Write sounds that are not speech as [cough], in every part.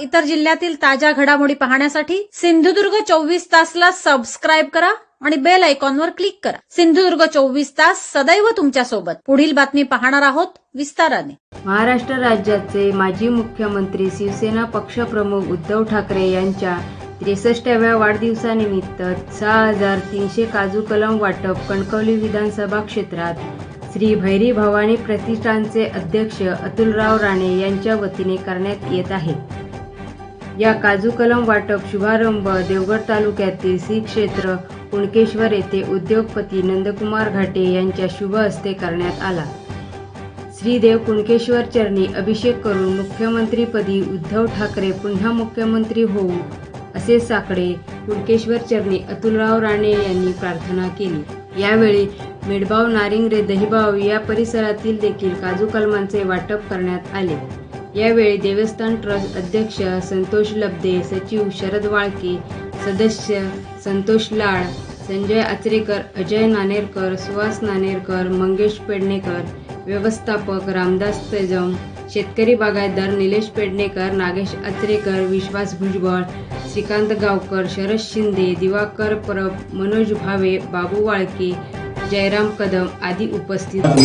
इतर जिल्ह्यातील ताज्या घडामोडी पाहण्यासाठी सिंधुदुर्ग चोवीस तासला सबस्क्राईब करा आणि बेल आयकॉनवर क्लिक करा. सिंधुदुर्ग चोवीस तास सदैव तुमच्यासोबत. पुढील बातमी पाहणार आहोत विस्ताराने. महाराष्ट्र राज्याचे माजी मुख्यमंत्री शिवसेना पक्षप्रमुख उद्धव ठाकरे यांच्या त्रेसष्टाव्या वाढदिवसानिमित्त सहा हजार तीनशे काजू कलम वाटप कणकवली विधानसभा क्षेत्रात श्री भैरी भवानी प्रतिष्ठानचे अध्यक्ष अतुलराव राणे यांच्या वतीने करण्यात येत आहे. या काजू कलम वाटप शुभारंभ देवगड तालुक्यातील श्री क्षेत्र कुणकेश्वर येथे उद्योगपती नंदकुमार घाटे यांच्या शुभ हस्ते करण्यात आला. श्रीदेव कुणकेश्वर चरणी अभिषेक करून मुख्यमंत्रीपदी उद्धव ठाकरे पुन्हा मुख्यमंत्री होऊ असे साकडे कुणकेश्वर चरणी अतुलराव राणे यांनी प्रार्थना केली. यावेळी मेडबाव नारिंगरे दहिबाव या परिसरातील देखील काजू कलमांचे वाटप करण्यात आले. यावेळी देवस्थान ट्रस्ट अध्यक्ष संतोष लब्दे सचिव शरद वाळके सदस्य संतोष लाड संजय आचरेकर अजय नानेरकर सुहास नानेरकर मंगेश पेडणेकर व्यवस्थापक रामदास तेजम शेतकरी बागायतदार निलेश पेडणेकर नागेश अत्रेकर विश्वास भुजबळ श्रीकांत गावकर शरद शिंदे दिवाकर परब मनोज भावे बाबू वाळके जयराम कदम आदी उपस्थित होते.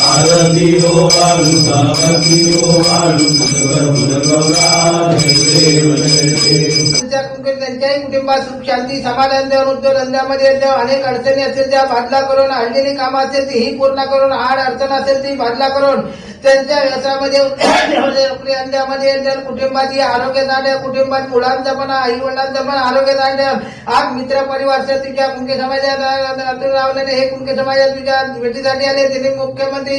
आरती हो आलू सावती हो आलू त्यांच्याही कुटुंबात सुख शांती समाधान द्या उद्योगधंद्यामध्ये त्या अनेक अडचणी असतील त्या बादला करून अडलेली कामं असेल ती ही पूर्ण करून आड अडचण असेल ती बादला करून त्यांच्या व्यवसायामध्ये नोकरी [coughs] म्हणजे कुटुंबाची आरोग्य झाले कुटुंबात मुलांचं पण आई वडिलांचं पण आरोग्य झाले आज मित्र परिवार तुझ्या कुंके समाजात अतुल हे कुंके समाजात तुझ्या भेटीसाठी आले तिने मुख्यमंत्री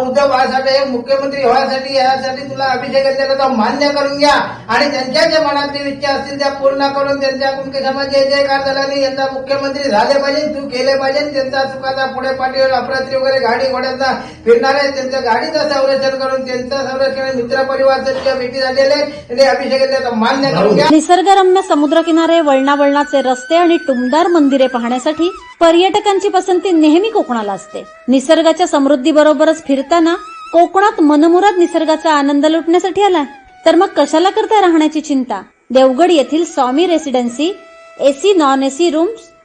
उद्धव बाळासाहेब हे मुख्यमंत्री व्हायसाठी यासाठी तुला अभिषेक केला मान्य करून घ्या. आणि त्यांच्या ज्या मनातली इच्छा असतील त्या पूर्ण करून त्यांच्या कुंके समाजाचे जय जयकार यांचा यंदा मुख्यमंत्री झाले पाहिजे तू केले पाहिजे त्यांचा सुखाचा पुढे पाठीवर अपरात्री वगैरे गाडी घोड्यांचा फिरणार आहे त्यांच्या गाडीचा संरक्षण करून त्यांचं संरक्षण मित्र भेटी झालेले अभिषेक मान्य करून निसर्गरम्य समुद्रकिनारे वळणा वळणाचे रस्ते आणि टुमदार मंदिरे पाहण्यासाठी पर्यटकांची पसंती नेहमी कोकणाला असते. निसर्गाच्या समृद्धीबरोबरच फिरताना कोकणात मनमुराद निसर्गाचा आनंद लुटण्यासाठी आला तर मग कशाला करता राहण्याची चिंता? देवगड येथील Swami residency AC non AC rooms